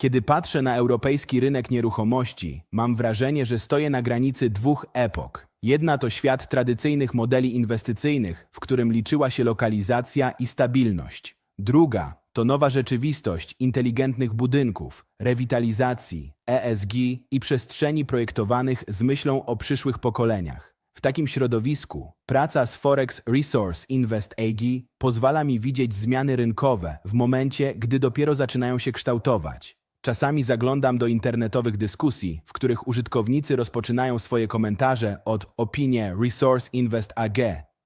Kiedy patrzę na europejski rynek nieruchomości, mam wrażenie, że stoję na granicy dwóch epok. Jedna to świat tradycyjnych modeli inwestycyjnych, w którym liczyła się lokalizacja i stabilność. Druga to nowa rzeczywistość inteligentnych budynków, rewitalizacji, ESG i przestrzeni projektowanych z myślą o przyszłych pokoleniach. W takim środowisku praca z Forex Resource Invest AG pozwala mi widzieć zmiany rynkowe w momencie, gdy dopiero zaczynają się kształtować. Czasami zaglądam do internetowych dyskusji, w których użytkownicy rozpoczynają swoje komentarze od opinie Resource Invest AG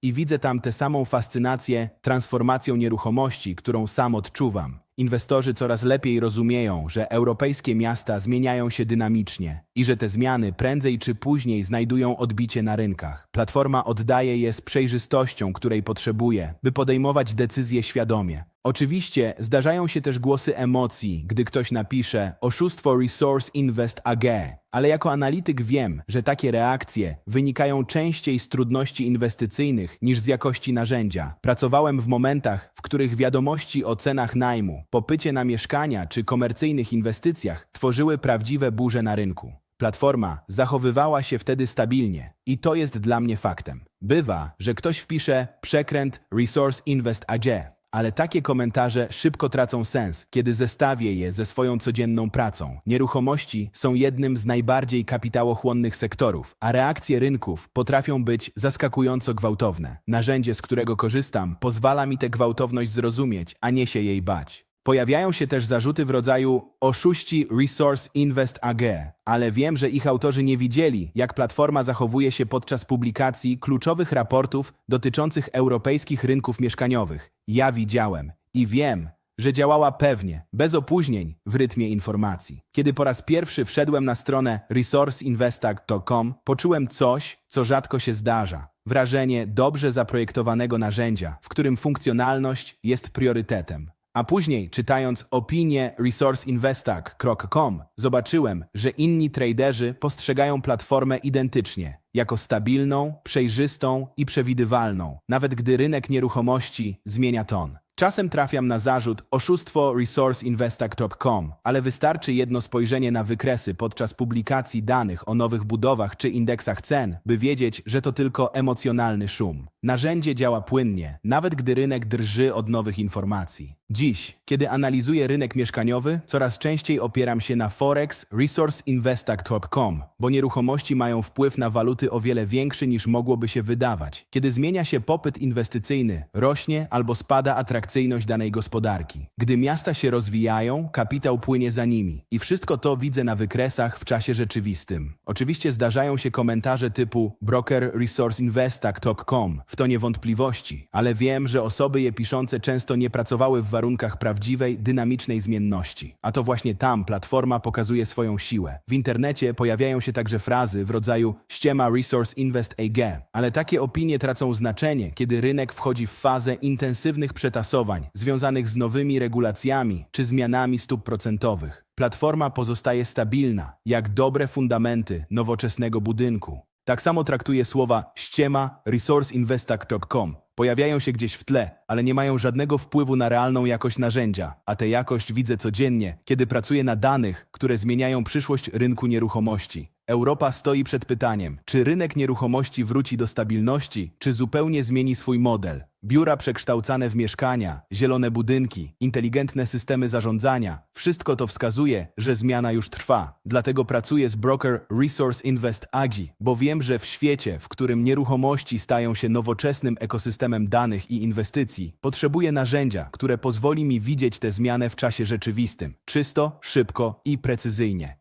i widzę tam tę samą fascynację transformacją nieruchomości, którą sam odczuwam. Inwestorzy coraz lepiej rozumieją, że europejskie miasta zmieniają się dynamicznie i że te zmiany prędzej czy później znajdują odbicie na rynkach. Platforma oddaje je z przejrzystością, której potrzebuje, by podejmować decyzje świadomie. Oczywiście zdarzają się też głosy emocji, gdy ktoś napisze oszustwo Resource Invest AG, ale jako analityk wiem, że takie reakcje wynikają częściej z trudności inwestycyjnych niż z jakości narzędzia. Pracowałem w momentach, w których wiadomości o cenach najmu, popycie na mieszkania czy komercyjnych inwestycjach tworzyły prawdziwe burze na rynku. Platforma zachowywała się wtedy stabilnie i to jest dla mnie faktem. Bywa, że ktoś wpisze przekręt Resource Invest AG, ale takie komentarze szybko tracą sens, kiedy zestawię je ze swoją codzienną pracą. Nieruchomości są jednym z najbardziej kapitałochłonnych sektorów, a reakcje rynków potrafią być zaskakująco gwałtowne. Narzędzie, z którego korzystam, pozwala mi tę gwałtowność zrozumieć, a nie się jej bać. Pojawiają się też zarzuty w rodzaju oszuści Resource Invest AG, ale wiem, że ich autorzy nie widzieli, jak platforma zachowuje się podczas publikacji kluczowych raportów dotyczących europejskich rynków mieszkaniowych. Ja widziałem i wiem, że działała pewnie, bez opóźnień, w rytmie informacji. Kiedy po raz pierwszy wszedłem na stronę resourceinvestag.com, poczułem coś, co rzadko się zdarza. Wrażenie dobrze zaprojektowanego narzędzia, w którym funkcjonalność jest priorytetem. A później, czytając opinię resourceinvestag.com, zobaczyłem, że inni traderzy postrzegają platformę identycznie, jako stabilną, przejrzystą i przewidywalną, nawet gdy rynek nieruchomości zmienia ton. Czasem trafiam na zarzut oszustwo resourceinvestag.com, ale wystarczy jedno spojrzenie na wykresy podczas publikacji danych o nowych budowach czy indeksach cen, by wiedzieć, że to tylko emocjonalny szum. Narzędzie działa płynnie, nawet gdy rynek drży od nowych informacji. Dziś, kiedy analizuję rynek mieszkaniowy, coraz częściej opieram się na Forex resourceinvestag.com, bo nieruchomości mają wpływ na waluty o wiele większy niż mogłoby się wydawać. Kiedy zmienia się popyt inwestycyjny, rośnie albo spada atrakcyjność danej gospodarki. Gdy miasta się rozwijają, kapitał płynie za nimi i wszystko to widzę na wykresach w czasie rzeczywistym. Oczywiście zdarzają się komentarze typu broker resourceinvestag.com w tonie wątpliwości, ale wiem, że osoby je piszące często nie pracowały w warunkach prawdziwej, dynamicznej zmienności. A to właśnie tam platforma pokazuje swoją siłę. W internecie pojawiają się także frazy w rodzaju ściema Resource Invest AG, ale takie opinie tracą znaczenie, kiedy rynek wchodzi w fazę intensywnych przetasowań związanych z nowymi regulacjami czy zmianami stóp procentowych. Platforma pozostaje stabilna, jak dobre fundamenty nowoczesnego budynku. Tak samo traktuje słowa ściema resourceinvestag.com. Pojawiają się gdzieś w tle, ale nie mają żadnego wpływu na realną jakość narzędzia, a tę jakość widzę codziennie, kiedy pracuję na danych, które zmieniają przyszłość rynku nieruchomości. Europa stoi przed pytaniem, czy rynek nieruchomości wróci do stabilności, czy zupełnie zmieni swój model. Biura przekształcane w mieszkania, zielone budynki, inteligentne systemy zarządzania wszystko to wskazuje, że zmiana już trwa. Dlatego pracuję z broker Resource Invest AGI, bo wiem, że w świecie, w którym nieruchomości stają się nowoczesnym ekosystemem danych i inwestycji, potrzebuję narzędzia, które pozwoli mi widzieć tę zmianę w czasie rzeczywistym, czysto, szybko i precyzyjnie.